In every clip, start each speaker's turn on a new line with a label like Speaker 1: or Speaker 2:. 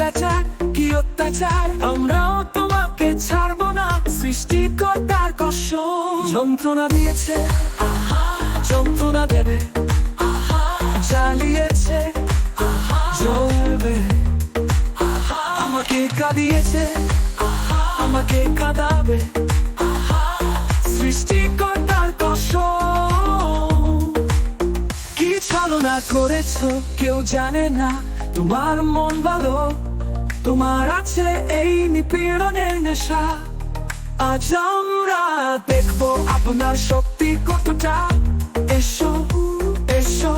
Speaker 1: অত্যাচার, কি অত্যাচার? আমরাও তোমাকে ছাড়বো না। সৃষ্টিকর্তার কসম। যন্ত্রণা দিয়েছে যন্ত্রণা দেবে চালিয়েছে জ্বলবে আমাকে কাঁদিয়েছে আমাকে কাঁদাবে কসম। কি ছলনা করেছ, কেউ জানে না। তোমার মন ভালো তোমার আছে এই নিপীড়নের নেশা। আজ আমরা দেখব আপনার শক্তি কতটা। এসো এসো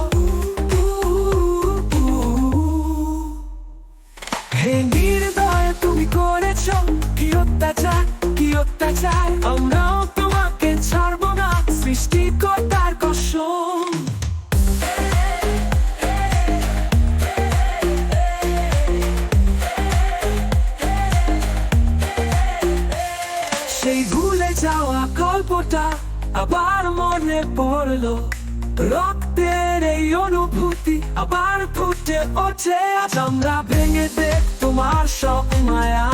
Speaker 1: হে গল্পটা আবার মনে পড়ল। রক্তের ভেঙে তোমার সব মায়া।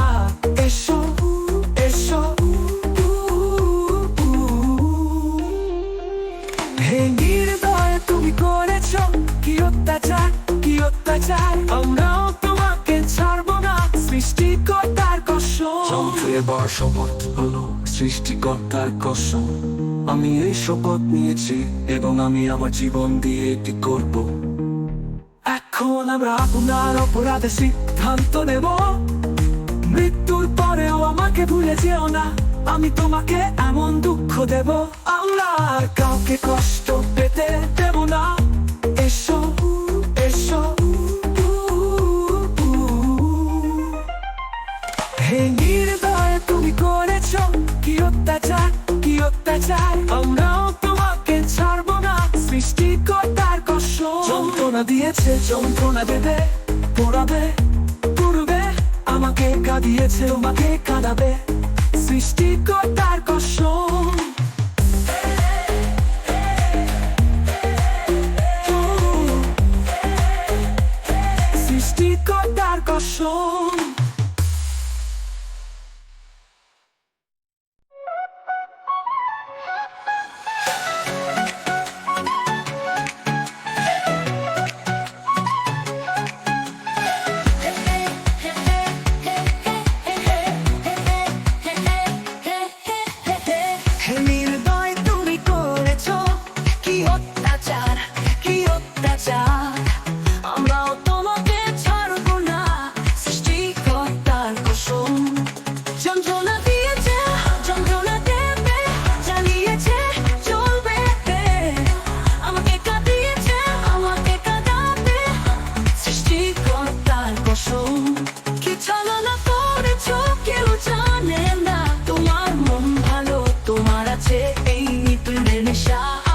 Speaker 1: তুমি করেছ। কি অত্যাচার কি অত্যাচার? আমরাও তোমাকে ছাড়বো না। সৃষ্টিকর্তার কসম।
Speaker 2: যন্ত্রে বর শপথ হলো। সৃষ্টিকর্তার কসম। আমি এই শপথ নিয়েছি এবং আমি আমার জীবন দিয়ে এটি করব।
Speaker 1: এখন আমরা আপনার অপরাধে সিদ্ধান্ত নেব। মৃত্যুর পরেও আমাকে ভুলে যেও না। আমি তোমাকে এমন দুঃখ দেব। আমরা কাউকে কষ্ট যন্ত্রণা দিয়েছে যন্ত্রণা দেবে পড়াবে পড়বে আমাকে কাঁদিয়েছে আমাকে কাঁদাবে সৃষ্টিকর্তার কসম। সৃষ্টিকর্তার কসম।
Speaker 3: ay ipinili siya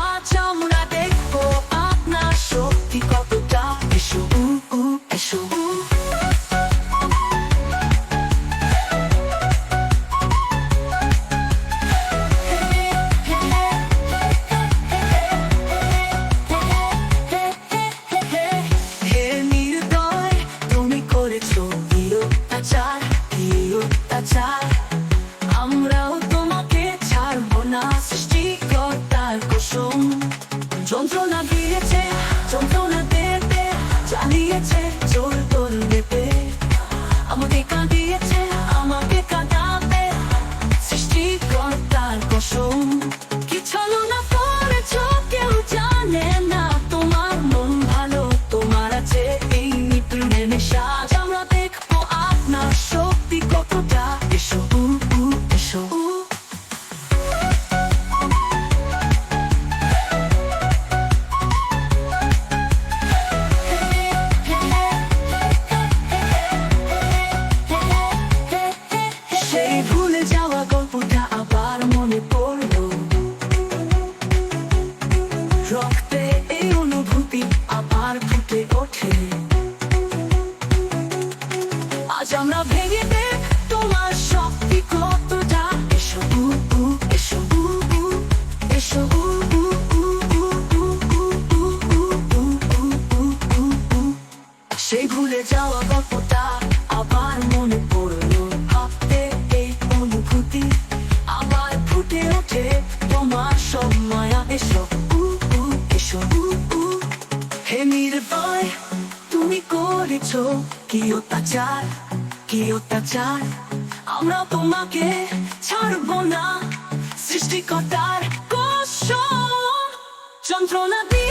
Speaker 3: জানিয়েছে চমকানো দেবে জানিয়েছে চলবে অত্যাচার কি অত্যাচার? আমরা তোমাকে ছাড়বো না। সৃষ্টিকর্তার কসম যন্ত্রণা যন্ত্রণা